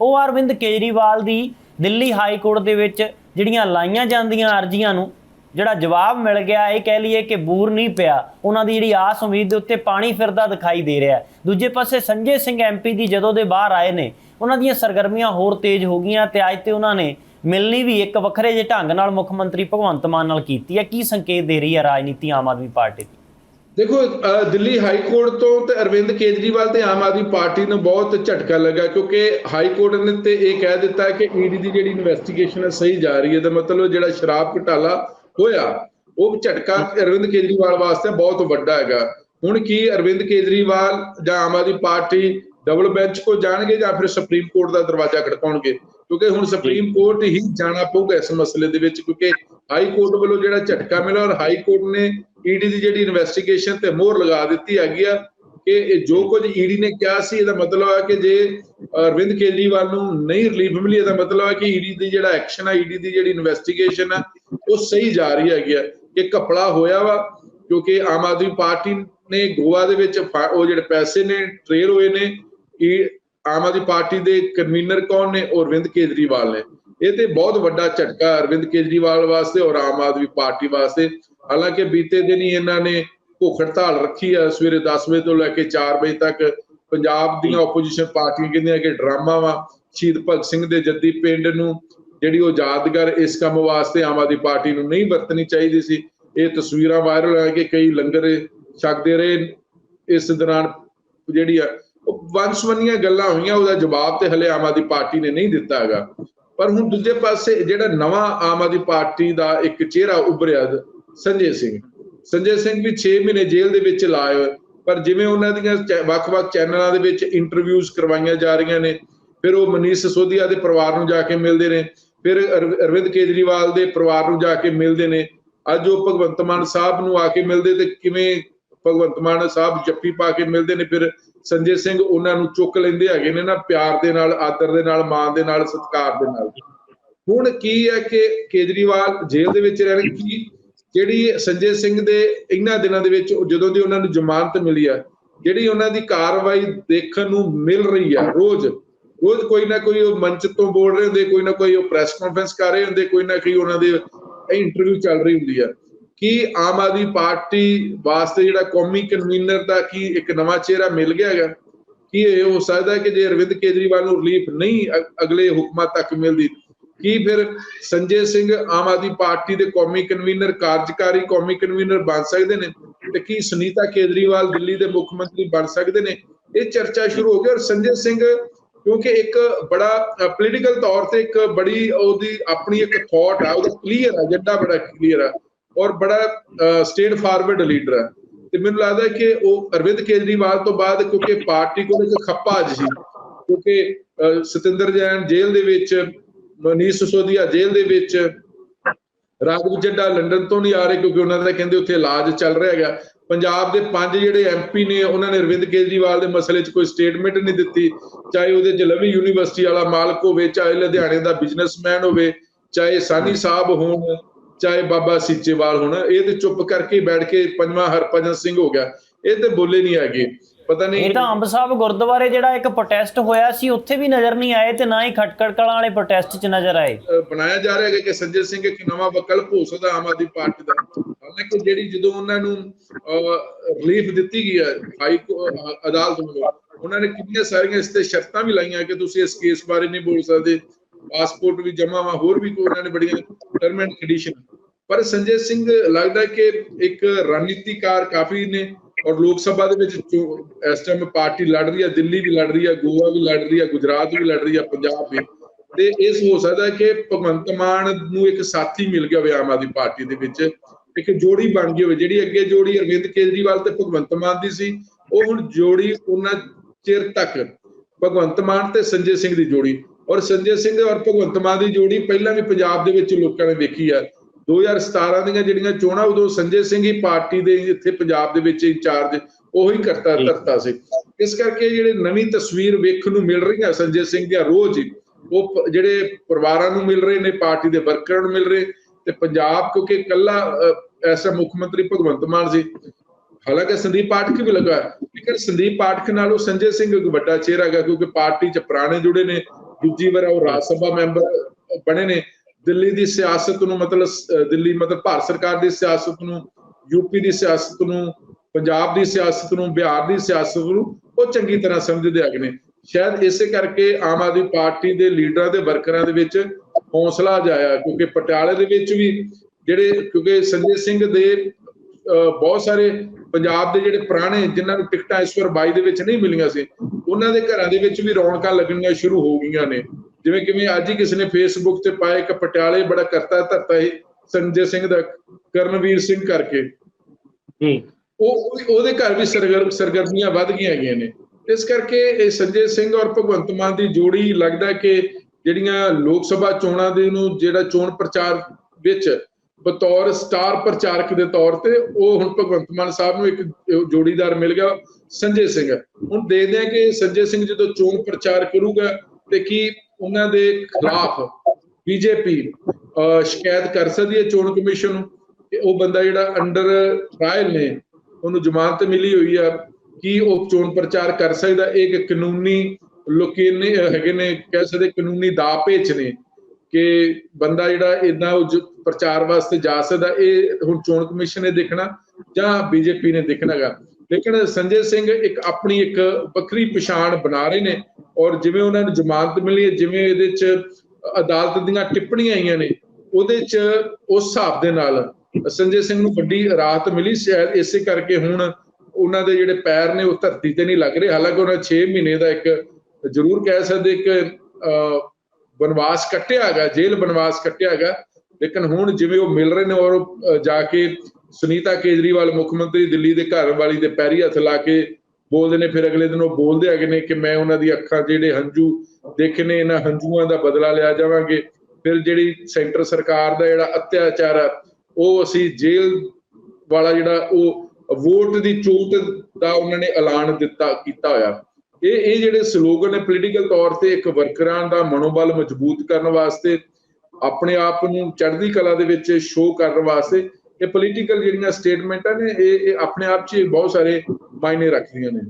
ਉਹ ਅਰਵਿੰਦ ਕੇਜਰੀਵਾਲ ਦੀ Delhi high court ਦੇ ਵਿੱਚ ਜਿਹੜੀਆਂ ਲਾਈਆਂ ਜਾਂਦੀਆਂ ਅਰਜ਼ੀਆਂ ਨੂੰ, ਜਿਹੜਾ ਜਵਾਬ ਮਿਲ ਗਿਆ, ਇਹ ਕਹਿ ਲਈਏ ਕਿ ਬੂਰ ਨਹੀਂ ਪਿਆ। ਉਹਨਾਂ ਦੀ ਜਿਹੜੀ ਆਸ ਉਮੀਦ ਦੇ ਉੱਤੇ ਪਾਣੀ ਫਿਰਦਾ ਦਿਖਾਈ ਦੇ ਰਿਹਾ ਦੂਜੇ ਪਾਸੇ ਸੰਜੇ ਸਿੰਘ ਐਮਪੀ ਦੀ ਜਦੋਂ ਦੇ ਬਾਹਰ ਆਏ ਨੇ, ਉਹਨਾਂ ਦੀਆਂ ਸਰਗਰਮੀਆਂ ਹੋਰ ਤੇਜ਼ ਹੋ ਗਈਆਂ ਤੇ ਅੱਜ ਤੇ ਉਹਨਾਂ ਨੇ ਮਿਲਣੀ ਵੀ ਇੱਕ ਵੱਖਰੇ ਜਿਹੇ ਢੰਗ ਨਾਲ ਮੁੱਖ ਮੰਤਰੀ ਭਗਵੰਤ ਮਾਨ ਨਾਲ ਕੀਤੀ ਹੈ। ਕੀ ਸੰਕੇਤ ਦੇ ਰਹੀ ਹੈ ਰਾਜਨੀਤੀ ਆਮ ਆਦਮੀ ਪਾਰਟੀ ਦੀ? ਦੇਖੋ ਦਿੱਲੀ ਹਾਈ ਕੋਰਟ ਤੋਂ ਤੇ ਅਰਵਿੰਦ ਕੇਜਰੀਵਾਲ ਤੇ ਆਮ ਆਦਮੀ ਪਾਰਟੀ ਨੂੰ ਬਹੁਤ ਝਟਕਾ ਲੱਗਾ ਕਿਉਂਕਿ ਹਾਈ ਕੋਰਟ ਨੇ ਤੇ ਇਹ ਕਹਿ ਦਿੱਤਾ ਕਿ ਈਡੀ ਦੀ ਜਿਹੜੀ ਇਨਵੈਸਟੀਗੇਸ਼ਨ ਹੈ ਸਹੀ ਜਾ ਰਹੀ ਹੈ ਤਾਂ ਮਤਲਬ ਜਿਹੜਾ ਸ਼ਰਾਬ ਘੁਟਾਲਾ ਹੋਇਆ ਉਹ ਝਟਕਾ ਅਰਵਿੰਦ ਕੇਜਰੀਵਾਲ ਵਾਸਤੇ ਬਹੁਤ ਵੱਡਾ ਹੈਗਾ। ਹੁਣ ਕੀ ਅਰਵਿੰਦ ਕੇਜਰੀਵਾਲ ਜਾਂ Aam Aadmi party double bench ਕੋ ਜਾਣਗੇ ਜਾਂ ਫਿਰ ਸੁਪਰੀਮ ਕੋਰਟ ਦਾ ਦਰਵਾਜ਼ਾ ਖੜਕਾਉਣਗੇ? ਕਿਉਂਕਿ ਹੁਣ ਸੁਪਰੀਮ ਕੋਰਟ ਹੀ ਜਾਣਾ ਪਊਗਾ ਇਸ ਮਸਲੇ ਦੇ ਵਿੱਚ ਕਿਉਂਕਿ ਹਾਈ ਕੋਰਟ ਵੱਲੋਂ ਜਿਹੜਾ ਝਟਕਾ ਮਿਲਿਆ ਔਰ ਹਾਈ ਕੋਰਟ ਨੇ ਈਡੀ ਦੀ ਜਿਹੜੀ ਇਨਵੈਸਟੀਗੇਸ਼ਨ ਤੇ ਮੋਹਰ ਲਗਾ ਦਿੱਤੀ ਹੈਗੀ ਆ ਕਿ ਇਹ ਜੋ ਕੁਝ ਈਡੀ ਨੇ ਕਿਹਾ ਸੀ, ਇਹਦਾ ਮਤਲਬ ਹੈ ਕਿ ਜੇ ਅਰਵਿੰਦ ਕੇਜਰੀਵਾਲ ਨੂੰ ਨਹੀਂ ਰਿਲੀਫ ਮਿਲੀ, ਇਹਦਾ ਮਤਲਬ ਹੈ ਕਿ ਈਡੀ ਦੀ ਜਿਹੜਾ ਐਕਸ਼ਨ ਹੈ ਈਡੀ ਦੀ ਜਿਹੜੀ ਇਨਵੈਸਟੀਗੇਸ਼ਨ ਹੈ ਉਹ ਸਹੀ ਜਾ ਰਹੀ ਹੈਗੀ ਆ, ਕਿ ਘਪਲਾ ਹੋਇਆ ਵਾ, ਕਿਉਂਕਿ ਆਮ ਆਦਮੀ ਪਾਰਟੀ ਨੇ ਗੋਆ ਦੇ ਵਿੱਚ ਉਹ ਜਿਹੜੇ ਪੈਸੇ ਨੇ ਟ੍ਰੇਲ ਹੋਏ ਨੇ ਇਹ ਆਮ ਆਦਮੀ ਪਾਰਟੀ ਦੇ ਕਨਵੀਨਰ ਕੌਣ ਨੇ? ਉਹ ਅਰਵਿੰਦ ਕੇਜਰੀਵਾਲ ਨੇ। ਇਹ ਤੇ ਬਹੁਤ ਵੱਡਾ ਝਟਕਾ ਅਰਵਿੰਦ ਕੇਜਰੀਵਾਲ ਵਾਸਤੇ ਔਰ ਆਮ ਆਦਮੀ ਪਾਰਟੀ ਵਾਸਤੇ। ਹਾਲਾਂਕਿ ਬੀਤੇ ਦਿਨ ਹੀ ਇਹਨਾਂ ਨੇ ਭੁੱਖ ਹੜਤਾਲ ਰੱਖੀ ਆ, ਸਵੇਰੇ 10 ਵਜੇ ਤੋਂ ਲੈ ਕੇ 4 ਵਜੇ ਤੱਕ ਪੰਜਾਬ ਦੀਆਂ ਆਪੋਜੀਸ਼ਨ ਪਾਰਟੀਆਂ ਕਹਿੰਦੀਆਂ ਕਿ ਡਰਾਮਾ ਵਾ, ਸ਼ਹੀਦ ਭਗਤ ਸਿੰਘ ਦੇ ਜੱਦੀ ਪਿੰਡ ਨੂੰ ਜਿਹੜੀ ਉਹ ਯਾਦਗਾਰ ਇਸ ਕੰਮ ਵਾਸਤੇ ਆਮ ਆਦਮੀ ਪਾਰਟੀ ਨੂੰ ਨਹੀਂ ਵਰਤਣੀ ਚਾਹੀਦੀ ਸੀ। ਇਹ ਤਸਵੀਰਾਂ ਵਾਇਰਲ ਹੋਈਆਂ ਕਿ ਕਈ ਲੰਗਰ ਛਕਦੇ ਰਹੇ ਇਸ ਦੌਰਾਨ ਜਿਹੜੀ ਆ, ਉਹ ਵੰਸ਼ਵੰਨੀਆਂ ਗੱਲਾਂ ਹੋਈਆਂ, ਉਹਦਾ ਜਵਾਬ ਤੇ ਹਲੇ ਆਮ ਆਦਮੀ ਪਾਰਟੀ ਨੇ ਨਹੀਂ ਦਿੱਤਾ ਹੈਗਾ। ਪਰ ਹੁਣ ਦੂਜੇ ਪਾਸੇ ਜਿਹੜਾ ਨਵਾਂ ਆਮ ਆਦਮੀ ਪਾਰਟੀ ਦਾ ਇੱਕ ਚਿਹਰਾ ਉੱਭਰਿਆ ਸੰਜੇ ਸਿੰਘ। ਸੰਜੇ ਸਿੰਘ ਵੀ 6 ਮਹੀਨੇ ਜੇਲ੍ਹ ਦੇ ਵਿੱਚ ਲਾਏ ਹੋਏ। ਪਰ ਜਿਵੇਂ ਉਹਨਾਂ ਦੀਆਂ ਵੱਖ-ਵੱਖ ਚੈਨਲਾਂ ਦੇ ਵਿੱਚ ਇੰਟਰਵਿਊਜ਼ ਕਰਵਾਈਆਂ ਜਾ ਰਹੀਆਂ ਨੇ, ਫਿਰ ਉਹ ਮਨੀਸ਼ ਸਿਸੋਦੀਆ ਦੇ ਪਰਿਵਾਰ ਨੂੰ ਜਾ ਕੇ ਮਿਲਦੇ ਨੇ, ਫਿਰ ਅਰਵਿੰਦ ਕੇਜਰੀਵਾਲ ਦੇ ਪਰਿਵਾਰ ਨੂੰ ਜਾ ਕੇ ਮਿਲਦੇ ਨੇ। ਅੱਜ ਉਹ ਭਗਵੰਤ ਮਾਨ ਸਾਹਿਬ ਨੂੰ ਆ ਕੇ ਮਿਲਦੇ ਤੇ ਕਿਵੇਂ ਭਗਵੰਤ ਮਾਨ ਸਾਹਿਬ ਜੱਫੀ ਪਾ ਕੇ ਮਿਲਦੇ ਨੇ, ਫਿਰ ਸੰਜੇ ਸਿੰਘ ਉਹਨਾਂ ਨੂੰ ਚੁੱਕ ਲੈਂਦੇ ਹੈਗੇ ਨੇ ਨਾ ਪਿਆਰ ਦੇ ਨਾਲ, ਆਦਰ ਦੇ ਨਾਲ, ਮਾਣ ਦੇ ਨਾਲ, ਸਤਿਕਾਰ ਦੇ ਨਾਲ। ਹੁਣ ਕੀ ਹੈ ਕਿ ਕੇਜਰੀਵਾਲ ਜੇਲ੍ਹ ਦੇ ਵਿੱਚ ਰਹਿਣ ਕੀ ਜਿਹੜੀ ਸੰਜੇ ਸਿੰਘ ਦੇ ਇਹਨਾਂ ਦਿਨਾਂ ਦੇ ਵਿੱਚ, ਜਦੋਂ ਦੀ ਉਹਨਾਂ ਨੂੰ ਜ਼ਮਾਨਤ ਮਿਲੀ ਆ, ਜਿਹੜੀ ਉਹਨਾਂ ਦੀ ਕਾਰਵਾਈ ਦੇਖਣ ਨੂੰ ਮਿਲ ਰਹੀ ਆ ਰੋਜ਼ ਰੋਜ਼ ਕੋਈ ਨਾ ਕੋਈ ਉਹ ਮੰਚ ਤੋਂ ਬੋਲ ਰਹੇ ਹੁੰਦੇ, ਕੋਈ ਨਾ ਕੋਈ ਉਹ ਪ੍ਰੈਸ ਕਾਨਫਰੰਸ ਕਰ ਰਹੇ ਹੁੰਦੇ, ਕੋਈ ਨਾ ਕੋਈ ਉਹਨਾਂ ਦੇ ਇੰਟਰਵਿਊ ਚੱਲ ਰਹੀ ਹੁੰਦੀ ਆ। ਕੀ ਆਮ ਆਦਮੀ ਪਾਰਟੀ ਵਾਸਤੇ ਜਿਹੜਾ ਕੌਮੀ ਕਨਵੀਨਰ ਦਾ ਕੀ ਇੱਕ ਨਵਾਂ ਚਿਹਰਾ ਮਿਲ ਗਿਆ ਹੈਗਾ? ਕੀ ਇਹ ਹੋ ਸਕਦਾ ਕਿ ਜੇ ਅਰਵਿੰਦ ਕੇਜਰੀਵਾਲ ਨੂੰ ਰਿਲੀਫ ਨਹੀਂ ਅਗਲੇ ਹੁਕਮਾਂ ਤੱਕ ਮਿਲਦੀ ਕੀ ਫਿਰ ਸੰਜੇ ਸਿੰਘ ਆਮ ਆਦਮੀ ਪਾਰਟੀ ਦੇ ਕੌਮੀ ਕਨਵੀਨਰ ਕਾਰਜਕਾਰੀ ਕੌਮੀ ਕਨਵੀਨਰ ਬਣ ਸਕਦੇ ਨੇ? ਤੇ ਕੀ ਸੁਨੀਤਾ ਕੇਜਰੀਵਾਲ ਦਿੱਲੀ ਦੇ ਮੁੱਖ ਮੰਤਰੀ ਬਣ ਸਕਦੇ ਨੇ? ਇਹ ਚਰਚਾ ਸ਼ੁਰੂ ਹੋ ਗਈ ਔਰ ਸੰਜੇ ਸਿੰਘ, ਕਿਉਂਕਿ ਇੱਕ ਬੜਾ ਪੋਲੀਟੀਕਲ ਤੌਰ ਤੇ ਇੱਕ ਬੜੀ ਉਹਦੀ ਆਪਣੀ ਇੱਕ ਥਾਟ ਆ, ਉਹਦਾ ਕਲੀਅਰ ਏਜੰਡਾ ਬੜਾ ਕਲੀਅਰ ਆ ਔਰ ਬੜਾ ਸਟੇਟ ਫਾਰਵਰਡ ਲੀਡਰ ਆ। ਤੇ ਮੈਨੂੰ ਲੱਗਦਾ ਕਿ ਉਹ ਅਰਵਿੰਦ ਕੇਜਰੀਵਾਲ ਤੋਂ ਬਾਅਦ ਕਿਉਂਕਿ ਪਾਰਟੀ ਕੋਲ ਇੱਕ ਖੱਪਾ ਅੱਜ ਸੀ ਕਿਉਂਕਿ ਸਤਿੰਦਰ ਜੈਨ ਜੇਲ੍ਹ ਦੇ ਵਿੱਚ ਮਨੀਸ਼ ਸਿਸੋਦੀਆ ਜੇਲ੍ਹ ਦੇ ਵਿੱਚ ਰਾਘਵ ਚੱਡਾ ਲੰਡਨ ਤੋਂ ਨਹੀਂ ਆ ਰਹੇ ਕਿਉਂਕਿ ਉਹਨਾਂ ਦਾ ਕਹਿੰਦੇ ਉੱਥੇ ਇਲਾਜ ਚੱਲ ਰਿਹਾ ਹੈਗਾ। ਪੰਜਾਬ ਦੇ ਪੰਜ ਜਿਹੜੇ ਐਮਪੀ ਨੇ, ਉਹਨਾਂ ਨੇ ਅਰਵਿੰਦ ਕੇਜਰੀਵਾਲ ਦੇ ਮਸਲੇ 'ਚ ਕੋਈ ਸਟੇਟਮੈਂਟ ਨਹੀਂ ਦਿੱਤੀ। ਚਾਹੇ ਉਹਦੇ ਜਲਵੀ ਯੂਨੀਵਰਸਿਟੀ ਵਾਲਾ ਮਾਲਕ ਹੋਵੇ, ਚਾਹੇ ਲੁਧਿਆਣੇ ਦਾ ਬਿਜ਼ਨਸਮੈਨ ਹੋਵੇ, ਚਾਹੇ ਸਾਨੀ ਸਾਹਿਬ ਹੋਣ, ਚਾਹੇ ਬਾਬਾ ਸੀਚੇਵਾਲ ਹੋਣ, ਇਹ ਤੇ ਚੁੱਪ ਕਰਕੇ ਬੈਠ ਕੇ ਪੰਜਵਾਂ ਹਰਭਜਨ ਸਿੰਘ ਹੋ ਗਿਆ। ਇਹ ਤੇ ਬੋਲੇ ਨਹੀਂ ਹੈਗੇ। ਪਤਾ ਨਹੀਂ ਇਹ ਤਾਂ ਅੰਬ ਸਾਹਿਬ ਗੁਰਦੁਆਰੇ ਜਿਹੜਾ ਇੱਕ ਪ੍ਰੋਟੈਸਟ ਹੋਇਆ ਸੀ ਉੱਥੇ ਵੀ ਨਜ਼ਰ ਨਹੀਂ ਆਏ ਤੇ ਨਾ ਹੀ ਖਟਕੜ ਕਲਾਂ ਵਾਲੇ ਪ੍ਰੋਟੈਸਟ 'ਚ ਨਜ਼ਰ ਆਏ। ਬਣਾਇਆ ਜਾ ਰਿਹਾ ਹੈ ਕਿ ਸੰਜੇ ਸਿੰਘ ਇੱਕ ਨਵਾਂ ਵਿਕਲਪ ਹੋ ਸਕਦਾ ਆਮ ਆਦਮੀ ਪਾਰਟੀ ਦਾ। ਹਾਲਾਂਕਿ ਜਿਹੜੀ ਜਦੋਂ ਉਹਨਾਂ ਨੂੰ ਰਿਲੀਫ ਦਿੱਤੀ ਗਈ ਹੈ ਹਾਈ ਅਦਾਲਤ ਵੱਲੋਂ ਉਹਨਾਂ ਨੇ ਕਿੰਨੀਆਂ ਸਾਰੀਆਂ ਇਸ ਤੇ ਸ਼ਰਤਾਂ ਵੀ ਲਾਈਆਂ ਕਿ ਤੁਸੀਂ ਇਸ ਕੇਸ ਬਾਰੇ ਨਹੀਂ ਬੋਲ ਸਕਦੇ। ਪਾਸਪੋਰਟ ਵੀ ਜਮਾ ਵਾ ਹੋਰ ਵੀ ਕੋਈ ਉਹਨਾਂ ਨੇ ਬੜੀਆਂ ਟਰਮ ਐਂਡ ਕੰਡੀਸ਼ਨ ਪਰ ਸੰਜੇ ਸਿੰਘ ਲੱਗਦਾ ਕਿ ਇੱਕ ਰਣਨੀਤੀਕਾਰ ਕਾਫੀ ਨੇ ਔਰ ਲੋਕ ਸਭਾ ਦੇ ਵਿੱਚ ਇਸ ਟਾਈਮ ਪਾਰਟੀ ਲੜ ਰਹੀ ਹੈ, ਦਿੱਲੀ ਵੀ ਲੜ ਰਹੀ ਹੈ, ਗੋਆ ਵੀ ਲੜ ਰਹੀ ਹੈ, ਗੁਜਰਾਤ ਵੀ ਲੜ ਰਹੀ ਹੈ, ਪੰਜਾਬ ਵੀ। ਤੇ ਇਸ ਹੋ ਸਕਦਾ ਕਿ ਭਗਵੰਤ ਮਾਨ ਨੂੰ ਇੱਕ ਸਾਥੀ ਮਿਲ ਗਿਆ ਹੋਵੇ ਆਮ ਆਦਮੀ ਪਾਰਟੀ ਦੇ ਵਿੱਚ, ਇੱਕ ਜੋੜੀ ਬਣ ਗਈ ਹੋਵੇ, ਜਿਹੜੀ ਅੱਗੇ ਜੋੜੀ ਅਰਵਿੰਦ ਕੇਜਰੀਵਾਲ ਤੇ ਭਗਵੰਤ ਮਾਨ ਦੀ ਸੀ, ਉਹ ਹੁਣ ਜੋੜੀ ਉਹਨਾਂ ਚਿਰ ਤੱਕ ਭਗਵੰਤ ਮਾਨ ਤੇ ਸੰਜੇ ਸਿੰਘ ਦੀ ਜੋੜੀ। ਔਰ ਸੰਜੇ ਸਿੰਘ ਔਰ ਭਗਵੰਤ ਮਾਨ ਦੀ ਜੋੜੀ ਪਹਿਲਾਂ ਵੀ ਪੰਜਾਬ ਦੇ ਵਿੱਚ ਲੋਕਾਂ ਨੇ ਵੇਖੀ ਹੈ 2017 ਦੀਆਂ ਜਿਹੜੀਆਂ ਚੋਣਾਂ ਉਦੋਂ ਸੰਜੇ ਸਿੰਘ ਹੀ ਪਾਰਟੀ ਦੇ ਇੱਥੇ ਪੰਜਾਬ ਦੇ ਵਿੱਚ ਇੰਚਾਰਜ ਉਹੀ ਕਰਤਾ ਧਰਤਾ ਸੀ। ਇਸ ਕਰਕੇ ਜਿਹੜੇ ਨਵੀਂ ਤਸਵੀਰ ਵੇਖਣ ਨੂੰ ਮਿਲ ਰਹੀਆਂ ਸੰਜੇ ਸਿੰਘ ਦੀਆਂ ਰੋਜ਼ ਹੀ ਉਹ ਜਿਹੜੇ ਪਰਿਵਾਰਾਂ ਨੂੰ ਮਿਲ ਰਹੇ ਨੇ ਪਾਰਟੀ ਦੇ ਵਰਕਰਾਂ ਨੂੰ ਮਿਲ ਰਹੇ ਤੇ ਪੰਜਾਬ ਕਿਉਂਕਿ ਇਕੱਲਾ ਐਸਾ ਮੁੱਖ ਮੰਤਰੀ ਭਗਵੰਤ ਮਾਨ ਸੀ। ਹਾਲਾਂਕਿ ਸੰਦੀਪ ਪਾਠਕ ਵੀ ਲੱਗਾ ਹੈ, ਲੇਕਿਨ ਸੰਦੀਪ ਪਾਠਕ ਨਾਲੋਂ ਸੰਜੇ ਸਿੰਘ ਇੱਕ ਵੱਡਾ ਚਿਹਰਾ ਹੈਗਾ ਕਿਉਂਕਿ ਪਾਰਟੀ 'ਚ ਪੁਰਾਣੇ ਜੁੜੇ ਨੇ ਦੂਜੀ ਵਾਰ ਉਹ ਰਾਜ ਸਭਾ ਮੈਂਬਰ ਬਣੇ ਨੇ ਦਿੱਲੀ ਦੀ ਸਿਆਸਤ ਨੂੰ ਮਤਲਬ ਦਿੱਲੀ ਮਤਲਬ ਭਾਰਤ ਸਰਕਾਰ ਦੀ ਸਿਆਸਤ ਨੂੰ ਯੂਪੀ ਦੀ ਸਿਆਸਤ ਨੂੰ ਪੰਜਾਬ ਦੀ ਸਿਆਸਤ ਨੂੰ ਬਿਹਾਰ ਦੀ ਸਿਆਸਤ ਨੂੰ ਉਹ ਚੰਗੀ ਤਰ੍ਹਾਂ ਸਮਝਦੇ ਹੈਗੇ ਨੇ। ਸ਼ਾਇਦ ਇਸੇ ਕਰਕੇ ਆਮ ਆਦਮੀ ਪਾਰਟੀ ਦੇ ਲੀਡਰਾਂ ਤੇ ਵਰਕਰਾਂ ਦੇ ਵਿੱਚ ਹੌਸਲਾ ਜਾਇਆ ਕਿਉਂਕਿ ਪਟਿਆਲੇ ਦੇ ਵਿੱਚ ਵੀ ਜਿਹੜੇ ਕਿਉਂਕਿ ਸੰਜੇ ਸਿੰਘ ਦੇ ਅਹ, ਬਹੁਤ ਸਾਰੇ ਪੰਜਾਬ ਦੇ ਜਿਹੜੇ ਪੁਰਾਣੇ ਜਿਨ੍ਹਾਂ ਨੂੰ ਟਿਕਟਾਂ ਇਸ ਵਾਰ 22 ਦੇ ਵਿੱਚ ਨਹੀਂ ਮਿਲੀਆਂ ਸੀ ਉਹਨਾਂ ਦੇ ਘਰਾਂ ਦੇ ਵਿੱਚ ਵੀ ਰੌਣਕਾਂ ਲੱਗਣੀਆਂ ਸ਼ੁਰੂ ਹੋ ਗਈਆਂ ਨੇ। ਜਿਵੇਂ ਕਿਵੇਂ ਅੱਜ ਹੀ ਕਿਸੇ ਨੇ ਫੇਸਬੁੱਕ ਤੇ ਪਾਇਆ ਕਿ ਪਟਿਆਲੇ ਬੜਾ ਕਰਤਾ ਧਰਤਾ ਹੈ ਸੰਜੇ ਸਿੰਘ ਦਾ ਕਰਨਵੀਰ ਸਿੰਘ ਕਰਕੇ। ਜੀ ਉਹ ਉਹ- ਉਹਦੇ ਘਰ ਵੀ ਸਰਗਰ ਸਰਗਰਮੀਆਂ ਵੱਧ ਗਈਆਂ ਹੈਗੀਆਂ ਨੇ। ਇਸ ਕਰਕੇ ਇਹ ਸੰਜੇ ਸਿੰਘ ਔਰ ਭਗਵੰਤ ਮਾਨ ਦੀ ਜੋੜੀ ਲੱਗਦਾ ਕਿ ਜਿਹੜੀਆਂ ਲੋਕ ਸਭਾ ਚੋਣਾਂ ਦੇ ਨੂੰ ਜਿਹੜਾ ਚੋਣ ਪ੍ਰਚਾਰ ਵਿੱਚ ਬਤੌਰ ਸਟਾਰ ਪ੍ਰਚਾਰਕ ਦੇ ਤੌਰ ਤੇ ਉਹ ਹੁਣ ਭਗਵੰਤ ਮਾਨ ਸਾਹਿਬ ਨੂੰ ਇੱਕ ਜੋੜੀਦਾਰ ਮਿਲ ਗਿਆ ਸੰਜੇ ਸਿੰਘ। ਹੁਣ ਦੇਖਦੇ ਆ ਕਿ ਸੰਜੇ ਸਿੰਘ ਜਦੋਂ ਚੋਣ ਪ੍ਰਚਾਰ ਕਰੂਗਾ ਤੇ ਕੀ ਉਹਨਾਂ ਦੇ ਖਿਲਾਫ ਬੀਜੇਪੀ ਸ਼ਿਕਾਇਤ ਕਰ ਸਕਦੀ ਹੈ ਚੋਣ ਕਮਿਸ਼ਨ ਨੂੰ ਕਿ ਉਹ ਬੰਦਾ ਜਿਹੜਾ ਅੰਡਰ ਟ੍ਰਾਇਲ ਨੇ, ਉਹਨੂੰ ਜ਼ਮਾਨਤ ਮਿਲੀ ਹੋਈ ਆ, ਕੀ ਉਹ ਚੋਣ ਪ੍ਰਚਾਰ ਕਰ ਸਕਦਾ? ਇਹ ਇੱਕ ਕਾਨੂੰਨੀ ਲੋਕੀ ਨੇ ਹੈਗੇ ਨੇ, ਕਹਿ ਸਕਦੇ ਕਾਨੂੰਨੀ ਦਾ ਪੇਚ ਨੇ ਕਿ ਬੰਦਾ ਜਿਹੜਾ ਇਦਾਂ ਉਹ ਪ੍ਰਚਾਰ ਵਾਸਤੇ ਜਾ ਸਕਦਾ, ਇਹ ਹੁਣ ਚੋਣ ਕਮਿਸ਼ਨ ਨੇ ਦੇਖਣਾ ਜਾਂ ਬੀਜੇਪੀ ਨੇ ਦੇਖਣਾਗਾ। ਲੇਕਿਨ ਸੰਜੇ ਸਿੰਘ ਇੱਕ ਆਪਣੀ ਇੱਕ ਵੱਖਰੀ ਪਛਾਣ ਬਣਾ ਰਹੇ ਨੇ ਔਰ ਜਿਵੇਂ ਉਹਨਾਂ ਨੂੰ ਜ਼ਮਾਨਤ ਮਿਲੀ ਹੈ ਜਿਵੇਂ ਇਹਦੇ ਚ ਅਦਾਲਤ ਦੀਆਂ ਟਿੱਪਣੀਆਂ ਆਈਆਂ ਨੇ ਉਹਦੇ ਚ ਉਸ ਹਿਸਾਬ ਦੇ ਨਾਲ ਸੰਜੇ ਸਿੰਘ ਨੂੰ ਵੱਡੀ ਰਾਹਤ ਮਿਲੀ ਸ਼ਾਇਦ ਇਸੇ ਕਰਕੇ ਹੁਣ ਉਹਨਾਂ ਦੇ ਜਿਹੜੇ ਪੈਰ ਨੇ ਉਹ ਧਰਤੀ ਤੇ ਨਹੀਂ ਲੱਗ ਰਹੇ। ਹਾਲਾਂਕਿ ਉਹਨਾਂ 6 ਮਹੀਨੇ ਦਾ ਇੱਕ ਜ਼ਰੂਰ ਕਹਿ ਸਕਦੇ ਇੱਕ ਅਹ, ਬਨਵਾਸ ਕੱਟਿਆ ਹੈਗਾ ਜੇਲ੍ਹ ਬਨਵਾਸ ਕੱਟਿਆ ਹੈਗਾ। ਲੇਕਿਨ ਹੁਣ ਜਿਵੇਂ ਉਹ ਮਿਲ ਰਹੇ ਨੇ ਔਰ ਉਹ, ਜਾ ਕੇ ਸੁਨੀਤਾ ਕੇਜਰੀਵਾਲ ਮੁੱਖ ਮੰਤਰੀ ਦਿੱਲੀ ਦੇ ਘਰ ਵਾਲੀ ਦੇ ਪੈਰੀ ਹੱਥ ਲਾ ਕੇ ਬੋਲਦੇ ਨੇ, ਫਿਰ ਅਗਲੇ ਦਿਨ ਉਹ ਬੋਲਦੇ ਹੈਗੇ ਨੇ ਕਿ ਮੈਂ ਉਹਨਾਂ ਦੀ ਅੱਖਾਂ ਜਿਹੜੇ ਹੰਝੂ ਦੇਖੇ ਨੇ, ਇਹਨਾਂ ਹੰਝੂਆਂ ਦਾ ਬਦਲਾ ਲਿਆ ਜਾਵਾਂਗੇ। ਫਿਰ ਜਿਹੜੀ ਸੈਂਟਰ ਸਰਕਾਰ ਦਾ ਜਿਹੜਾ ਅਤਿਆਚਾਰ ਆ, ਉਹ ਅਸੀਂ ਜੇਲ੍ਹ ਵਾਲਾ ਜਿਹੜਾ ਉਹ ਵੋਟ ਦੀ ਚੋਟ ਦਾ ਉਹਨਾਂ ਨੇ ਐਲਾਨ ਦਿੱਤਾ, ਕੀਤਾ ਹੋਇਆ। ਇਹ ਇਹ ਜਿਹੜੇ ਸਲੋਗਨ ਨੇ ਪੋਲੀਟੀਕਲ ਤੌਰ ਤੇ ਇੱਕ ਵਰਕਰਾਂ ਦਾ ਮਨੋਬਲ ਮਜ਼ਬੂਤ ਕਰਨ ਵਾਸਤੇ, ਆਪਣੇ ਆਪ ਨੂੰ ਚੜ੍ਹਦੀ ਕਲਾ ਦੇ ਵਿੱਚ ਸ਼ੋਅ ਕਰਨ ਵਾਸਤੇ ਇਹ ਪੋਲੀਟੀਕਲ ਜਿਹੜੀਆਂ ਸਟੇਟਮੈਂਟਾਂ ਨੇ, ਇਹ ਇਹ ਆਪਣੇ ਆਪ 'ਚ ਬਹੁਤ ਸਾਰੇ ਮਾਇਨੇ ਰੱਖਦੀਆਂ ਨੇ।